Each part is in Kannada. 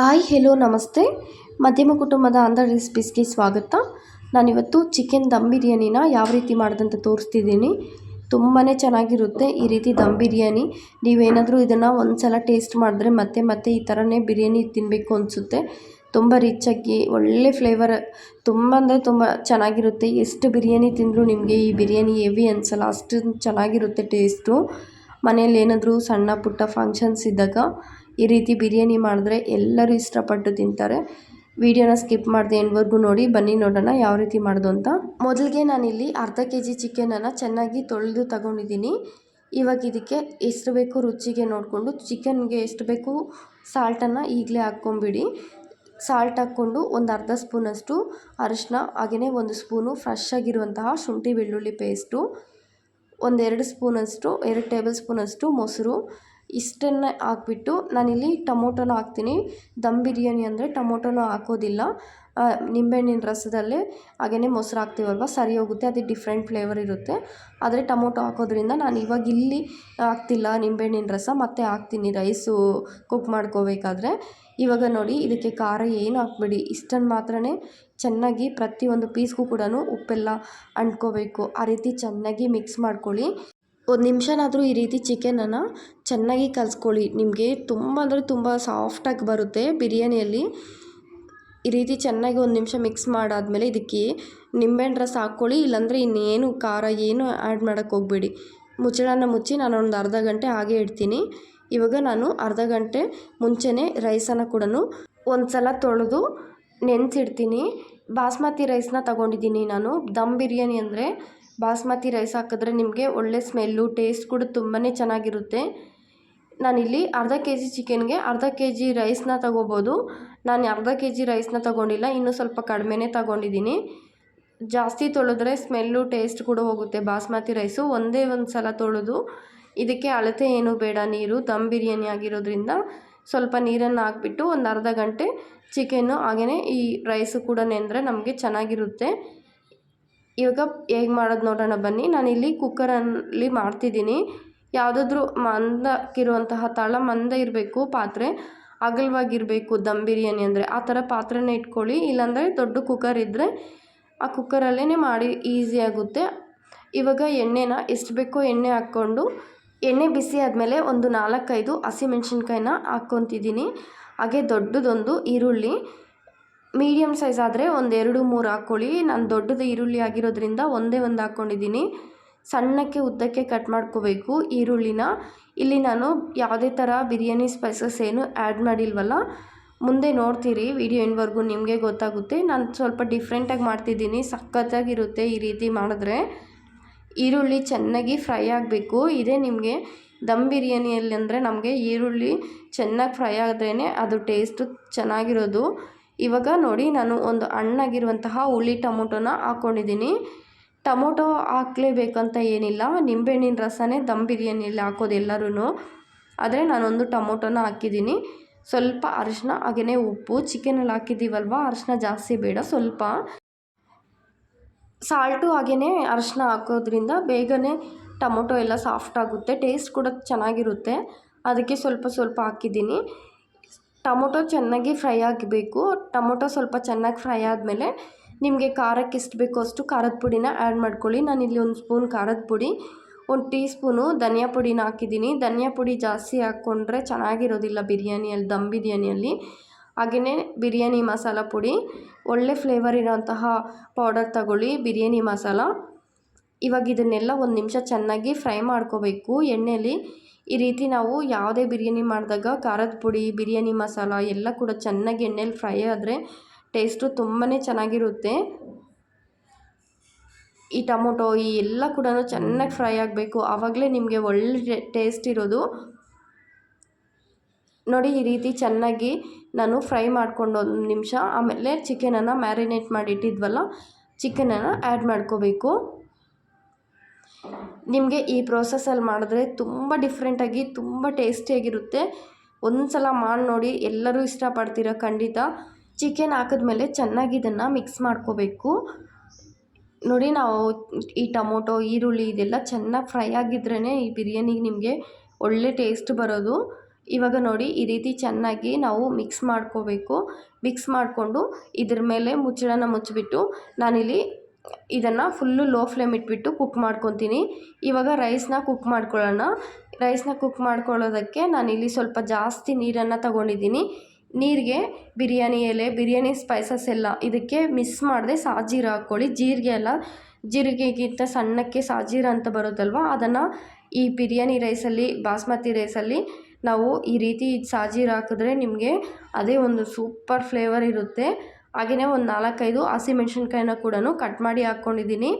ಹಾಯ್ ಹೆಲೋ ನಮಸ್ತೆ. ಮಧ್ಯಮ ಕುಟುಂಬದ ಆಂಧ್ರ ರೆಸಿಪೀಸ್ಗೆ ಸ್ವಾಗತ. ನಾನಿವತ್ತು ಚಿಕನ್ ದಮ್ ಬಿರಿಯಾನಿನ ಯಾವ ರೀತಿ ಮಾಡೋದಂತ ತೋರಿಸ್ತಿದ್ದೀನಿ. ತುಂಬಾ ಚೆನ್ನಾಗಿರುತ್ತೆ ಈ ರೀತಿ ದಮ್ ಬಿರಿಯಾನಿ. ನೀವೇನಾದರೂ ಇದನ್ನು ಒಂದು ಸಲ ಟೇಸ್ಟ್ ಮಾಡಿದ್ರೆ ಮತ್ತೆ ಮತ್ತೆ ಈ ಥರನೇ ಬಿರಿಯಾನಿ ತಿನ್ನಬೇಕು ಅನಿಸುತ್ತೆ. ತುಂಬ ರಿಚಾಗಿ ಒಳ್ಳೆ ಫ್ಲೇವರ್ ತುಂಬ ಅಂದರೆ ತುಂಬ ಚೆನ್ನಾಗಿರುತ್ತೆ. ಎಷ್ಟು ಬಿರಿಯಾನಿ ತಿಂದರೂ ನಿಮಗೆ ಈ ಬಿರಿಯಾನಿ ಹೆವಿ ಅನ್ಸಲ್ಲ, ಅಷ್ಟು ಚೆನ್ನಾಗಿರುತ್ತೆ ಟೇಸ್ಟು ಮನೇಲಿ ಏನಾದರೂ ಸಣ್ಣ ಪುಟ್ಟ ಫಂಕ್ಷನ್ಸ್ ಇದ್ದಾಗ ಈ ರೀತಿ ಬಿರಿಯಾನಿ ಮಾಡಿದ್ರೆ ಎಲ್ಲರೂ ಇಷ್ಟಪಟ್ಟು ತಿಂತಾರೆ. ವಿಡಿಯೋನ ಸ್ಕಿಪ್ ಮಾಡಿದೆ ಎಂಡ್ವರೆಗೂ ನೋಡಿ, ಬನ್ನಿ ನೋಡೋಣ ಯಾವ ರೀತಿ ಮಾಡೋದು ಅಂತ. ಮೊದಲಿಗೆ ನಾನಿಲ್ಲಿ ಅರ್ಧ ಕೆ ಜಿ ಚಿಕನನ್ನು ಚೆನ್ನಾಗಿ ತೊಳೆದು ತಗೊಂಡಿದ್ದೀನಿ. ಇವಾಗ ಇದಕ್ಕೆ ಎಷ್ಟು ಬೇಕು ರುಚಿಗೆ ನೋಡಿಕೊಂಡು, ಚಿಕನ್ಗೆ ಎಷ್ಟು ಬೇಕು ಸಾಲ್ಟನ್ನು ಈಗಲೇ ಹಾಕ್ಕೊಂಬಿಡಿ. ಸಾಲ್ಟ್ ಹಾಕ್ಕೊಂಡು ಒಂದು ಅರ್ಧ ಸ್ಪೂನಷ್ಟು ಅರಿಶಿನ ಹಾಗೆಯೇ ಒಂದು ಸ್ಪೂನು ಫ್ರೆಶ್ ಆಗಿರುವಂತಹ ಶುಂಠಿ ಬೆಳ್ಳುಳ್ಳಿ ಪೇಸ್ಟು, ಒಂದೆರಡು ಸ್ಪೂನಷ್ಟು, ಎರಡು ಟೇಬಲ್ ಸ್ಪೂನಷ್ಟು ಮೊಸರು ಇಷ್ಟನ್ನು ಹಾಕ್ಬಿಟ್ಟು ನಾನಿಲ್ಲಿ ಟೊಮೊಟೊನ ಹಾಕ್ತೀನಿ. ದಮ್ ಬಿರಿಯಾನಿ ಅಂದರೆ ಟೊಮೊಟೊನೂ ಹಾಕೋದಿಲ್ಲ. ನಿಂಬೆಹಣ್ಣಿನ ರಸದಲ್ಲೇ ಹಾಗೆಯೇ ಮೊಸರು ಹಾಕ್ತೀವಲ್ವ? ಸರಿ ಹೋಗುತ್ತೆ, ಅದು ಡಿಫ್ರೆಂಟ್ ಫ್ಲೇವರ್ ಇರುತ್ತೆ. ಆದರೆ ಟೊಮೊಟೊ ಹಾಕೋದ್ರಿಂದ ನಾನು ಇವಾಗ ಇಲ್ಲಿ ಹಾಕ್ತಿಲ್ಲ ನಿಂಬೆಹಣ್ಣಿನ ರಸ, ಮತ್ತೆ ಹಾಕ್ತೀನಿ ರೈಸು ಕುಕ್ ಮಾಡ್ಕೋಬೇಕಾದ್ರೆ. ಇವಾಗ ನೋಡಿ, ಇದಕ್ಕೆ ಖಾರ ಏನು ಹಾಕ್ಬೇಡಿ. ಇಷ್ಟನ್ನು ಮಾತ್ರ ಚೆನ್ನಾಗಿ ಪ್ರತಿಯೊಂದು ಪೀಸ್ಗೂ ಕೂಡ ಉಪ್ಪೆಲ್ಲ ಅಂಟ್ಕೋಬೇಕು. ಆ ರೀತಿ ಚೆನ್ನಾಗಿ ಮಿಕ್ಸ್ ಮಾಡ್ಕೊಳ್ಳಿ. ಒಂದು ನಿಮಿಷನಾದರೂ ಈ ರೀತಿ ಚಿಕನನ್ನು ಚೆನ್ನಾಗಿ ಕಲಿಸ್ಕೊಳ್ಳಿ. ನಿಮಗೆ ತುಂಬ ಅಂದರೆ ತುಂಬ ಸಾಫ್ಟಾಗಿ ಬರುತ್ತೆ ಬಿರಿಯಾನಿಯಲ್ಲಿ. ಈ ರೀತಿ ಚೆನ್ನಾಗಿ ಒಂದು ನಿಮಿಷ ಮಿಕ್ಸ್ ಮಾಡಾದಮೇಲೆ ಇದಕ್ಕೆ ನಿಂಬೆಹಣ್ಣು ರಸ ಹಾಕ್ಕೊಳ್ಳಿ ಇಲ್ಲಾಂದರೆ ಇನ್ನೇನು ಖಾರ ಏನು ಆ್ಯಡ್ ಮಾಡೋಕ್ಕೆ ಹೋಗಬೇಡಿ. ಮುಚ್ಚಳನ ಮುಚ್ಚಿ ನಾನು ಒಂದು ಅರ್ಧ ಗಂಟೆ ಹಾಗೆ ಇಡ್ತೀನಿ. ಇವಾಗ ನಾನು ಅರ್ಧ ಗಂಟೆ ಮುಂಚೆನೇ ರೈಸನ್ನು ಕೂಡ ಒಂದು ಸಲ ತೊಳೆದು ನೆನೆಸಿಡ್ತೀನಿ. ಬಾಸ್ಮತಿ ರೈಸ್ನ ತಗೊಂಡಿದ್ದೀನಿ ನಾನು. ದಮ್ ಬಿರಿಯಾನಿ ಅಂದರೆ ಬಾಸ್ಮತಿ ರೈಸ್ ಹಾಕಿದ್ರೆ ನಿಮಗೆ ಒಳ್ಳೆ ಸ್ಮೆಲ್ಲು ಟೇಸ್ಟ್ ಕೂಡ ತುಂಬಾ ಚೆನ್ನಾಗಿರುತ್ತೆ. ನಾನಿಲ್ಲಿ ಅರ್ಧ ಕೆ ಜಿ ಚಿಕನ್ಗೆ ಅರ್ಧ ಕೆ ಜಿ ರೈಸ್ನ ತಗೋಬೋದು. ನಾನು ಅರ್ಧ ಕೆ ಜಿ ರೈಸ್ನ ತಗೊಂಡಿಲ್ಲ, ಇನ್ನೂ ಸ್ವಲ್ಪ ಕಡಿಮೆನೇ ತಗೊಂಡಿದ್ದೀನಿ. ಜಾಸ್ತಿ ತೊಳೆದ್ರೆ ಸ್ಮೆಲ್ಲು ಟೇಸ್ಟ್ ಕೂಡ ಹೋಗುತ್ತೆ ಬಾಸ್ಮತಿ ರೈಸು. ಒಂದೇ ಒಂದು ಸಲ ತೊಳೆದು, ಇದಕ್ಕೆ ಅಳತೆ ಏನು ಬೇಡ, ನೀರು, ದಮ್ ಬಿರಿಯಾನಿ ಆಗಿರೋದ್ರಿಂದ ಸ್ವಲ್ಪ ನೀರನ್ನು ಹಾಕ್ಬಿಟ್ಟು ಒಂದು ಅರ್ಧ ಗಂಟೆ ಚಿಕನ್ನು ಹಾಗೆಯೇ ಈ ರೈಸು ಕೂಡ ನೆಂದರೆ ನಮಗೆ ಚೆನ್ನಾಗಿರುತ್ತೆ. ಇವಾಗ ಹೇಗೆ ಮಾಡೋದು ನೋಡೋಣ ಬನ್ನಿ. ನಾನಿಲ್ಲಿ ಕುಕ್ಕರಲ್ಲಿ ಮಾಡ್ತಿದ್ದೀನಿ. ಯಾವುದಾದ್ರೂ ಮಂದಕ್ಕಿರುವಂತಹ ತಳ ಮಂದ ಇರಬೇಕು, ಪಾತ್ರೆ ಅಗಲವಾಗಿರಬೇಕು, ದಮ್ ಬಿರಿಯಾನಿ ಅಂದರೆ ಆ ಥರ ಪಾತ್ರೆನ ಇಟ್ಕೊಳ್ಳಿ. ಇಲ್ಲಾಂದರೆ ದೊಡ್ಡ ಕುಕ್ಕರ್ ಇದ್ದರೆ ಆ ಕುಕ್ಕರಲ್ಲೇ ಮಾಡಿ ಈಸಿ ಆಗುತ್ತೆ. ಇವಾಗ ಎಣ್ಣೆನ ಎಷ್ಟು ಬೇಕೋ ಎಣ್ಣೆ ಹಾಕ್ಕೊಂಡು, ಎಣ್ಣೆ ಬಿಸಿ ಆದಮೇಲೆ ಒಂದು ನಾಲ್ಕೈದು ಹಸಿಮೆಣ್ಸಿನ್ಕಾಯಿನ ಹಾಕ್ಕೊತಿದ್ದೀನಿ. ಹಾಗೆ ದೊಡ್ಡದೊಂದು ಈರುಳ್ಳಿ ಮೀಡಿಯಮ್ ಸೈಜ್ ಆದರೆ ಒಂದು ಎರಡು ಮೂರು ಹಾಕ್ಕೊಳ್ಳಿ. ನಾನು ದೊಡ್ಡದು ಈರುಳ್ಳಿ ಆಗಿರೋದ್ರಿಂದ ಒಂದೇ ಒಂದು ಹಾಕ್ಕೊಂಡಿದ್ದೀನಿ. ಸಣ್ಣಕ್ಕೆ ಉದ್ದಕ್ಕೆ ಕಟ್ ಮಾಡ್ಕೋಬೇಕು ಈರುಳ್ಳಿನ. ಇಲ್ಲಿ ನಾನು ಯಾವುದೇ ಥರ ಬಿರಿಯಾನಿ ಸ್ಪೈಸಸ್ ಏನು ಆ್ಯಡ್ ಮಾಡಿಲ್ವಲ್ಲ, ಮುಂದೆ ನೋಡ್ತೀರಿ. ವಿಡಿಯೋ ಎಂಡ್ವರೆಗೂ ನಿಮಗೆ ಗೊತ್ತಾಗುತ್ತೆ. ನಾನು ಸ್ವಲ್ಪ ಡಿಫ್ರೆಂಟಾಗಿ ಮಾಡ್ತಿದ್ದೀನಿ. ಸಖತ್ತಾಗಿರುತ್ತೆ ಈ ರೀತಿ ಮಾಡಿದ್ರೆ. ಈರುಳ್ಳಿ ಚೆನ್ನಾಗಿ ಫ್ರೈ ಆಗಬೇಕು. ಇದೇ ನಿಮಗೆ ದಮ್ ಬಿರಿಯಾನಿಯಲ್ಲಿ ಅಂದರೆ ನಮಗೆ ಈರುಳ್ಳಿ ಚೆನ್ನಾಗಿ ಫ್ರೈ ಆದ್ರೇ ಅದು ಟೇಸ್ಟು ಚೆನ್ನಾಗಿರೋದು. ಇವಾಗ ನೋಡಿ ನಾನು ಒಂದು ಹಣ್ಣಾಗಿರುವಂತಹ ಹುಳಿ ಟೊಮೊಟೊನ ಹಾಕ್ಕೊಂಡಿದ್ದೀನಿ ಟೊಮೊಟೊ ಹಾಕ್ಲೇಬೇಕಂತ ಏನಿಲ್ಲ. ನಿಂಬೆಹಣ್ಣಿನ ರಸನೇ ದಮ್ ಬಿರಿಯಾನಿಯಲ್ಲಿ ಹಾಕೋದು ಎಲ್ಲರೂ ಆದರೆ ನಾನೊಂದು ಟೊಮೊಟೊನ ಹಾಕಿದ್ದೀನಿ. ಸ್ವಲ್ಪ ಅರಿಶಿನ ಹಾಗೆಯೇ ಉಪ್ಪು. ಚಿಕನಲ್ಲಿ ಹಾಕಿದ್ದೀವಲ್ವ? ಅರಿಶಿನ ಜಾಸ್ತಿ ಬೇಡ, ಸ್ವಲ್ಪ. ಸಾಲ್ಟು ಹಾಗೆಯೇ ಅರಿಶಿನ ಹಾಕೋದ್ರಿಂದ ಬೇಗನೆ ಟೊಮೊಟೊ ಎಲ್ಲ ಸಾಫ್ಟ್ ಆಗುತ್ತೆ. ಟೇಸ್ಟ್ ಕೂಡ ಚೆನ್ನಾಗಿರುತ್ತೆ. ಅದಕ್ಕೆ ಸ್ವಲ್ಪ ಸ್ವಲ್ಪ ಹಾಕಿದ್ದೀನಿ. ಟೊಮೊಟೊ ಚೆನ್ನಾಗಿ ಫ್ರೈ ಆಗಬೇಕು. ಟೊಮೊಟೊ ಸ್ವಲ್ಪ ಚೆನ್ನಾಗಿ ಫ್ರೈ ಆದಮೇಲೆ ನಿಮಗೆ ಖಾರಕ್ಕೆ ಎಷ್ಟು ಬೇಕೋ ಅಷ್ಟು ಖಾರದ ಪುಡಿನ ಆ್ಯಡ್ ಮಾಡ್ಕೊಳ್ಳಿ. ನಾನು ಇಲ್ಲಿ ಒಂದು ಸ್ಪೂನ್ ಖಾರದ ಪುಡಿ, ಒಂದು ಟೀ ಸ್ಪೂನು ಧನಿಯಾ ಪುಡಿನ ಹಾಕಿದ್ದೀನಿ. ಧನಿಯಾ ಪುಡಿ ಜಾಸ್ತಿ ಹಾಕ್ಕೊಂಡ್ರೆ ಚೆನ್ನಾಗಿರೋದಿಲ್ಲ ಬಿರಿಯಾನಿಯಲ್ಲಿ, ದಮ್ ಬಿರಿಯಾನಿಯಲ್ಲಿ. ಹಾಗೆಯೇ ಬಿರಿಯಾನಿ ಮಸಾಲ ಪುಡಿ, ಒಳ್ಳೆ ಫ್ಲೇವರ್ ಇರೋಂತಹ ಪೌಡರ್ ತಗೊಳ್ಳಿ ಬಿರಿಯಾನಿ ಮಸಾಲ. ಇವಾಗ ಇದನ್ನೆಲ್ಲ ಒಂದು ನಿಮಿಷ ಚೆನ್ನಾಗಿ ಫ್ರೈ ಮಾಡ್ಕೋಬೇಕು. ಎಣ್ಣೆಯಲ್ಲಿ ಈ ರೀತಿ ನಾವು ಯಾವುದೇ ಬಿರಿಯಾನಿ ಮಾಡಿದಾಗ ಖಾರದ ಪುಡಿ, ಬಿರಿಯಾನಿ ಮಸಾಲ ಎಲ್ಲ ಕೂಡ ಚೆನ್ನಾಗಿ ಎಣ್ಣೆಲಿ ಫ್ರೈ ಆದರೆ ಟೇಸ್ಟು ತುಂಬಾ ಚೆನ್ನಾಗಿರುತ್ತೆ. ಈ ಟೊಮೊಟೊ ಈ ಎಲ್ಲ ಕೂಡ ಚೆನ್ನಾಗಿ ಫ್ರೈ ಆಗಬೇಕು. ಆವಾಗಲೇ ನಿಮಗೆ ಒಳ್ಳೆ ಟೇಸ್ಟ್ ಇರೋದು. ನೋಡಿ ಈ ರೀತಿ ಚೆನ್ನಾಗಿ ನಾನು ಫ್ರೈ ಮಾಡ್ಕೊಂಡು ಒಂದು ನಿಮಿಷ. ಆಮೇಲೆ ಚಿಕನನ್ನು ಮ್ಯಾರಿನೇಟ್ ಮಾಡಿಟ್ಟಿದ್ವಲ್ಲ, ಚಿಕನನ್ನು ಆ್ಯಡ್ ಮಾಡ್ಕೋಬೇಕು. ನಿಮಗೆ ಈ ಪ್ರೋಸೆಸಲ್ಲಿ ಮಾಡಿದ್ರೆ ತುಂಬ ಡಿಫ್ರೆಂಟಾಗಿ ತುಂಬ ಟೇಸ್ಟಿಯಾಗಿರುತ್ತೆ ಒಂದು ಸಲ ಮಾಡಿ ನೋಡಿ, ಎಲ್ಲರೂ ಇಷ್ಟಪಡ್ತೀರ ಖಂಡಿತ. ಚಿಕನ್ ಹಾಕಿದ್ಮೇಲೆ ಚೆನ್ನಾಗಿ ಇದನ್ನು ಮಿಕ್ಸ್ ಮಾಡ್ಕೋಬೇಕು. ನೋಡಿ ನಾವು ಈ ಟೊಮೊಟೊ, ಈರುಳ್ಳಿ ಇದೆಲ್ಲ ಚೆನ್ನಾಗಿ ಫ್ರೈ ಆಗಿದ್ರೇ ಈ ಬಿರಿಯಾನಿಗೆ ನಿಮಗೆ ಒಳ್ಳೆ ಟೇಸ್ಟ್ ಬರೋದು. ಇವಾಗ ನೋಡಿ, ಈ ರೀತಿ ಚೆನ್ನಾಗಿ ನಾವು ಮಿಕ್ಸ್ ಮಾಡ್ಕೋಬೇಕು. ಮಿಕ್ಸ್ ಮಾಡಿಕೊಂಡು ಇದ್ರ ಮೇಲೆ ಮುಚ್ಚಳನ ಮುಚ್ಚಿಬಿಟ್ಟು ನಾನಿಲ್ಲಿ ಇದನ್ನು ಫುಲ್ಲು ಲೋ ಫ್ಲೇಮ್ ಇಟ್ಬಿಟ್ಟು ಕುಕ್ ಮಾಡ್ಕೊತೀನಿ. ಇವಾಗ ರೈಸ್ನ ಕುಕ್ ಮಾಡ್ಕೊಳ್ಳೋಣ. ರೈಸ್ನ ಕುಕ್ ಮಾಡ್ಕೊಳ್ಳೋದಕ್ಕೆ ನಾನಿಲ್ಲಿ ಸ್ವಲ್ಪ ಜಾಸ್ತಿ ನೀರನ್ನು ತಗೊಂಡಿದ್ದೀನಿ. ನೀರಿಗೆ ಬಿರಿಯಾನಿ ಎಲೆ, ಬಿರಿಯಾನಿ ಸ್ಪೈಸಸ್ ಎಲ್ಲ ಇದಕ್ಕೆ ಮಿಸ್ ಮಾಡದೆ ಸಾಜೀರ ಹಾಕ್ಕೊಳ್ಳಿ. ಜೀರಿಗೆ ಎಲ್ಲ ಜೀರಿಗೆಗಿಂತ ಸಣ್ಣಕ್ಕೆ ಸಾಜೀರ ಅಂತ ಬರುತ್ತಲ್ವ? ಅದನ್ನು ಈ ಬಿರಿಯಾನಿ ರೈಸಲ್ಲಿ ಬಾಸ್ಮತಿ ರೈಸಲ್ಲಿ ನಾವು ಈ ರೀತಿ ಸಾಜೀರ ಹಾಕಿದ್ರೆ ನಿಮಗೆ ಅದೇ ಒಂದು ಸೂಪರ್ ಫ್ಲೇವರ್ ಇರುತ್ತೆ. ಹಾಗೆಯೇ ಒಂದು ನಾಲ್ಕೈದು ಹಸಿಮೆಣ್ಸಿನ್ಕಾಯಿನ ಕೂಡ ಕಟ್ ಮಾಡಿ ಹಾಕ್ಕೊಂಡಿದ್ದೀನಿ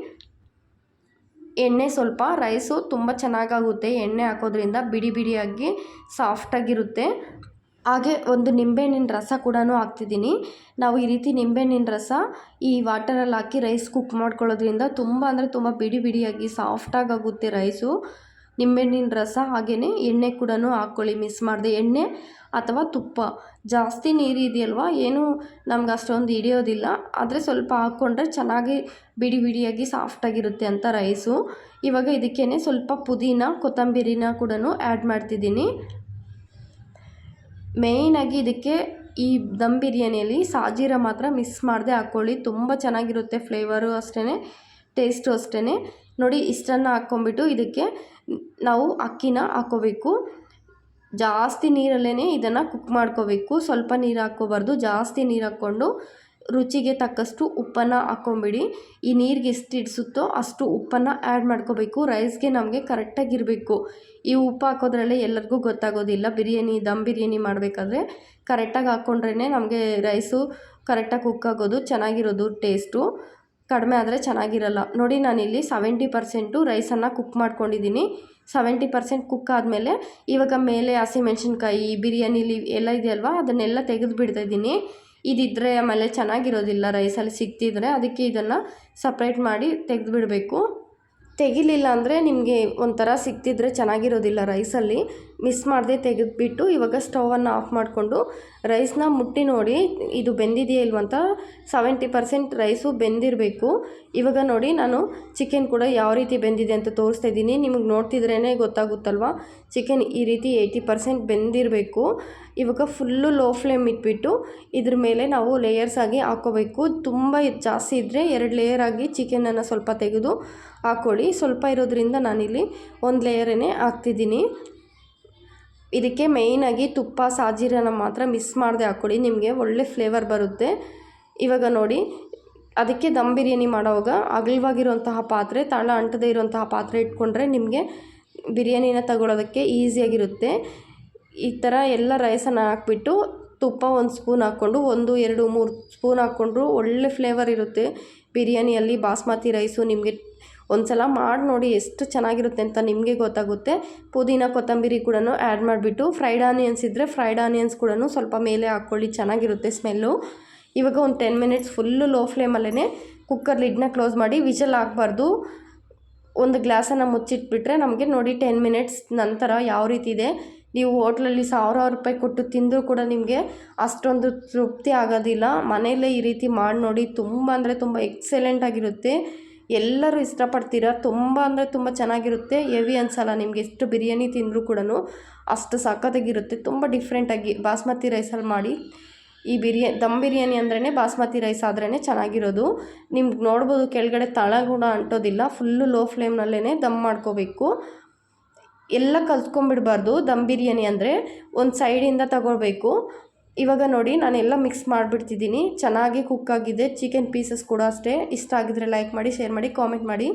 ಎಣ್ಣೆ ಸ್ವಲ್ಪ ರೈಸು ತುಂಬ ಚೆನ್ನಾಗಾಗುತ್ತೆ. ಎಣ್ಣೆ ಹಾಕೋದ್ರಿಂದ ಬಿಡಿ ಬಿಡಿಯಾಗಿ ಸಾಫ್ಟಾಗಿರುತ್ತೆ ಹಾಗೆ ಒಂದು ನಿಂಬೆಹಣ್ಣಿನ ರಸ ಕೂಡ ಹಾಕ್ತಿದ್ದೀನಿ. ನಾವು ಈ ರೀತಿ ನಿಂಬೆಹಣ್ಣಿನ ರಸ ಈ ವಾಟರಲ್ಲಿ ಹಾಕಿ ರೈಸ್ ಕುಕ್ ಮಾಡ್ಕೊಳ್ಳೋದ್ರಿಂದ ತುಂಬ ಅಂದರೆ ತುಂಬ ಬಿಡಿ ಬಿಡಿಯಾಗಿ ಸಾಫ್ಟಾಗಿ ಆಗುತ್ತೆ ರೈಸು ನಿಂಬೆಹಣ್ಣಿನ ರಸ ಹಾಗೇ ಎಣ್ಣೆ ಕೂಡ ಹಾಕ್ಕೊಳ್ಳಿ ಮಿಸ್ ಮಾಡಿದೆ. ಎಣ್ಣೆ ಅಥವಾ ತುಪ್ಪ. ಜಾಸ್ತಿ ನೀರು ಇದೆಯಲ್ವ? ಏನು ನಮ್ಗೆ ಅಷ್ಟೊಂದು ಹಿಡಿಯೋದಿಲ್ಲ. ಆದರೆ ಸ್ವಲ್ಪ ಹಾಕ್ಕೊಂಡ್ರೆ ಚೆನ್ನಾಗಿ ಬಿಡಿ ಬಿಡಿಯಾಗಿ ಸಾಫ್ಟಾಗಿರುತ್ತೆ ಅಂತ ರೈಸು ಇವಾಗ ಇದಕ್ಕೇ ಸ್ವಲ್ಪ ಪುದೀನ, ಕೊತ್ತಂಬರಿನ ಕೂಡ ಆ್ಯಡ್ ಮಾಡ್ತಿದ್ದೀನಿ. ಮೇಯ್ನಾಗಿ ಇದಕ್ಕೆ ಈ ದಮ್ ಬಿರಿಯಾನಿಯಲ್ಲಿ ಸಾಜೀರ ಮಾತ್ರ ಮಿಸ್ ಮಾಡದೆ ಹಾಕ್ಕೊಳ್ಳಿ. ತುಂಬ ಚೆನ್ನಾಗಿರುತ್ತೆ ಫ್ಲೇವರು ಅಷ್ಟೇ ಟೇಸ್ಟು ಅಷ್ಟೇ ನೋಡಿ ಇಷ್ಟನ್ನು ಹಾಕ್ಕೊಂಬಿಟ್ಟು ಇದಕ್ಕೆ ನಾವು ಅಕ್ಕಿನ ಹಾಕ್ಕೋಬೇಕು ಜಾಸ್ತಿ ನೀರಲ್ಲೇ ಇದನ್ನು ಕುಕ್ ಮಾಡ್ಕೋಬೇಕು. ಸ್ವಲ್ಪ ನೀರು ಹಾಕ್ಕೋಬಾರ್ದು. ಜಾಸ್ತಿ ನೀರು ಹಾಕ್ಕೊಂಡು ರುಚಿಗೆ ತಕ್ಕಷ್ಟು ಉಪ್ಪನ್ನು ಹಾಕ್ಕೊಂಬಿಡಿ. ಈ ನೀರಿಗೆ ಎಷ್ಟು ಇಡಿಸುತ್ತೋ ಅಷ್ಟು ಉಪ್ಪನ್ನು ಆ್ಯಡ್ ಮಾಡ್ಕೋಬೇಕು. ರೈಸ್ಗೆ ನಮಗೆ ಕರೆಕ್ಟಾಗಿರಬೇಕು ಈ ಉಪ್ಪು ಹಾಕೋದ್ರಲ್ಲೇ ಎಲ್ಲರಿಗೂ ಗೊತ್ತಾಗೋದಿಲ್ಲ. ಬಿರಿಯಾನಿ, ದಮ್ ಬಿರಿಯಾನಿ ಮಾಡಬೇಕಾದ್ರೆ ಕರೆಕ್ಟಾಗಿ ಹಾಕ್ಕೊಂಡ್ರೇ ನಮಗೆ ರೈಸು ಕರೆಕ್ಟಾಗಿ ಕುಕ್ ಆಗೋದು, ಚೆನ್ನಾಗಿರೋದು ಟೇಸ್ಟು ಕಡಿಮೆ ಆದರೆ ಚೆನ್ನಾಗಿರಲ್ಲ. ನೋಡಿ, ನಾನಿಲ್ಲಿ ಸೆವೆಂಟಿ ಪರ್ಸೆಂಟು ರೈಸನ್ನು ಕುಕ್ ಮಾಡ್ಕೊಂಡಿದ್ದೀನಿ. ಸೆವೆಂಟಿ ಪರ್ಸೆಂಟ್ ಕುಕ್ ಆದಮೇಲೆ ಇವಾಗ ಮೇಲೆ ಹಸಿಮೆಣ್ಸಿನ್ಕಾಯಿ ಬಿರಿಯಾನಿಲಿ ಎಲ್ಲ ಇದೆಯಲ್ವ, ಅದನ್ನೆಲ್ಲ ತೆಗೆದು ಬಿಡ್ತಾ ಇದ್ದೀನಿ. ಇದಿದ್ದರೆ ಆಮೇಲೆ ಚೆನ್ನಾಗಿರೋದಿಲ್ಲ ರೈಸಲ್ಲಿ ಸಿಕ್ತಿದ್ರೆ ಅದಕ್ಕೆ ಇದನ್ನು ಸಪ್ರೇಟ್ ಮಾಡಿ ತೆಗೆದು ಬಿಡಬೇಕು. ತೆಗಿಲಿಲ್ಲ ಅಂದರೆ ನಿಮಗೆ ಒಂಥರ ಸಿಕ್ತಿದ್ರೆ ಚೆನ್ನಾಗಿರೋದಿಲ್ಲ ರೈಸಲ್ಲಿ ಮಿಸ್ ಮಾಡದೆ ತೆಗೆದುಬಿಟ್ಟು ಇವಾಗ ಸ್ಟವನ್ನು ಆಫ್ ಮಾಡಿಕೊಂಡು ರೈಸ್ನ ಮುಟ್ಟಿ ನೋಡಿ ಇದು ಬೆಂದಿದೆಯಾ ಇಲ್ವಂತ ಸೆವೆಂಟಿ ಪರ್ಸೆಂಟ್ ರೈಸು ಬೆಂದಿರಬೇಕು. ಇವಾಗ ನೋಡಿ ನಾನು ಚಿಕನ್ ಕೂಡ ಯಾವ ರೀತಿ ಬೆಂದಿದೆ ಅಂತ ತೋರಿಸ್ತಾ ಇದ್ದೀನಿ. ನಿಮಗೆ ನೋಡ್ತಿದ್ರೇ ಗೊತ್ತಾಗುತ್ತಲ್ವ? ಚಿಕನ್ ಈ ರೀತಿ ಏಯ್ಟಿ ಪರ್ಸೆಂಟ್ ಬೆಂದಿರಬೇಕು. ಇವಾಗ ಫುಲ್ಲು ಲೋ ಫ್ಲೇಮ್ ಇಟ್ಬಿಟ್ಟು ಇದ್ರ ಮೇಲೆ ನಾವು ಲೇಯರ್ಸ್ ಆಗಿ ಹಾಕೋಬೇಕು. ತುಂಬ ಜಾಸ್ತಿ ಇದ್ದರೆ ಎರಡು ಲೇಯರ್ ಆಗಿ ಚಿಕನನ್ನು ಸ್ವಲ್ಪ ತೆಗೆದು ಹಾಕೊಳ್ಳಿ. ಸ್ವಲ್ಪ ಇರೋದ್ರಿಂದ ನಾನಿಲ್ಲಿ ಒಂದು ಲೇಯರೇ ಹಾಕ್ತಿದ್ದೀನಿ. ಇದಕ್ಕೆ ಮೇಯ್ನಾಗಿ ತುಪ್ಪ ಸಾಜೀರನ ಮಾತ್ರ ಮಿಸ್ ಮಾಡದೆ ಹಾಕ್ಕೊಳ್ಳಿ ನಿಮಗೆ ಒಳ್ಳೆ ಫ್ಲೇವರ್ ಬರುತ್ತೆ. ಇವಾಗ ನೋಡಿ, ಅದಕ್ಕೆ ದಮ್ ಬಿರಿಯಾನಿ ಮಾಡೋವಾಗ ಅಗಲವಾಗಿರುವಂತಹ ಪಾತ್ರೆ, ತಳ ಅಂಟದೇ ಇರುವಂತಹ ಪಾತ್ರೆ ಇಟ್ಕೊಂಡ್ರೆ ನಿಮಗೆ ಬಿರಿಯಾನಿನ ತಗೊಳ್ಳೋದಕ್ಕೆ ಈಸಿಯಾಗಿರುತ್ತೆ ಈ ಥರ ಎಲ್ಲ ರೈಸನ್ನು ಹಾಕ್ಬಿಟ್ಟು ತುಪ್ಪ ಒಂದು ಸ್ಪೂನ್ ಹಾಕ್ಕೊಂಡು, ಒಂದು, ಎರಡು, ಮೂರು ಸ್ಪೂನ್ ಹಾಕ್ಕೊಂಡ್ರು ಒಳ್ಳೆ ಫ್ಲೇವರ್ ಇರುತ್ತೆ. ಬಿರಿಯಾನಿಯಲ್ಲಿ ಬಾಸ್ಮತಿ ರೈಸು ನಿಮಗೆ ಒಂದು ಸಲ ಮಾಡಿ ನೋಡಿ ಎಷ್ಟು ಚೆನ್ನಾಗಿರುತ್ತೆ ಅಂತ ನಿಮಗೆ ಗೊತ್ತಾಗುತ್ತೆ. ಪುದೀನ ಕೊತ್ತಂಬರಿ ಕೂಡ ಆ್ಯಡ್ ಮಾಡಿಬಿಟ್ಟು ಫ್ರೈಡ್ ಆನಿಯನ್ಸ್ ಇದ್ದರೆ ಫ್ರೈಡ್ ಆನಿಯನ್ಸ್ ಕೂಡ ಸ್ವಲ್ಪ ಮೇಲೆ ಹಾಕ್ಕೊಳ್ಳಿ, ಚೆನ್ನಾಗಿರುತ್ತೆ ಸ್ಮೆಲ್ಲು ಇವಾಗ ಒಂದು ಟೆನ್ ಮಿನಿಟ್ಸ್ ಫುಲ್ಲು ಲೋ ಫ್ಲೇಮಲ್ಲೇ ಕುಕ್ಕರ್ ಲಿಡ್ನ ಕ್ಲೋಸ್ ಮಾಡಿ, ವಿಜಲ್ ಹಾಕ್ಬಾರ್ದು ಒಂದು ಗ್ಲಾಸನ್ನು ಮುಚ್ಚಿಟ್ಬಿಟ್ರೆ ನಮಗೆ ನೋಡಿ ಟೆನ್ ಮಿನಿಟ್ಸ್ ನಂತರ ಯಾವ ರೀತಿ ಇದೆ. ನೀವು ಹೋಟ್ಲಲ್ಲಿ ಸಾವಿರಾರು ರೂಪಾಯಿ ಕೊಟ್ಟು ತಿಂದರೂ ಕೂಡ ನಿಮಗೆ ಅಷ್ಟೊಂದು ತೃಪ್ತಿ ಆಗೋದಿಲ್ಲ. ಮನೆಯಲ್ಲೇ ಈ ರೀತಿ ಮಾಡಿ ನೋಡಿ, ತುಂಬ ಅಂದರೆ ತುಂಬ ಎಕ್ಸಲೆಂಟ್ ಆಗಿರುತ್ತೆ. ಎಲ್ಲರೂ ಇಷ್ಟಪಡ್ತೀರ? ತುಂಬ ಅಂದರೆ ತುಂಬ ಚೆನ್ನಾಗಿರುತ್ತೆ. ಹೆವಿ ಅನ್ಸಲ್ಲ, ನಿಮಗೆ ಎಷ್ಟು ಬಿರಿಯಾನಿ ತಿಂದರೂ ಕೂಡ ಅಷ್ಟು ಸಖತ್ತಾಗಿರುತ್ತೆ. ತುಂಬ ಡಿಫ್ರೆಂಟಾಗಿ ಬಾಸ್ಮತಿ ರೈಸಲ್ಲಿ ಮಾಡಿ, ಈ ಬಿರಿಯಾನಿ ದಮ್ ಬಿರಿಯಾನಿ ಅಂದ್ರೇ ಬಾಸ್ಮತಿ ರೈಸ್ ಆದ್ರೇ ಚೆನ್ನಾಗಿರೋದು. ನಿಮ್ಗೆ ನೋಡ್ಬೋದು, ಕೆಳಗಡೆ ತಳ ಕೂಡ ಅಂಟೋದಿಲ್ಲ. ಫುಲ್ಲು ಲೋ ಫ್ಲೇಮ್ನಲ್ಲೇ ದಮ್ ಮಾಡ್ಕೋಬೇಕು. ಎಲ್ಲ ಕಲ್ತ್ಕೊಂಡ್ಬಿಡ್ಬಾರ್ದು. ದಮ್ ಬಿರಿಯಾನಿ ಅಂದರೆ ಒಂದು ಸೈಡಿಂದ ತಗೊಳ್ಬೇಕು. ಇವಾಗ ನೋಡಿ ನಾನೆಲ್ಲ ಮಿಕ್ಸ್ ಮಾಡಿಬಿಡ್ತಿದ್ದೀನಿ. ಚೆನ್ನಾಗಿ ಕುಕ್ ಆಗಿದೆ. ಚಿಕನ್ ಪೀಸಸ್ ಕೂಡ ಅಷ್ಟೇ. ಇಷ್ಟ ಆಗಿದ್ರೆ ಲೈಕ್ ಮಾಡಿ ಶೇರ್ ಮಾಡಿ ಕಾಮೆಂಟ್ ಮಾಡಿ.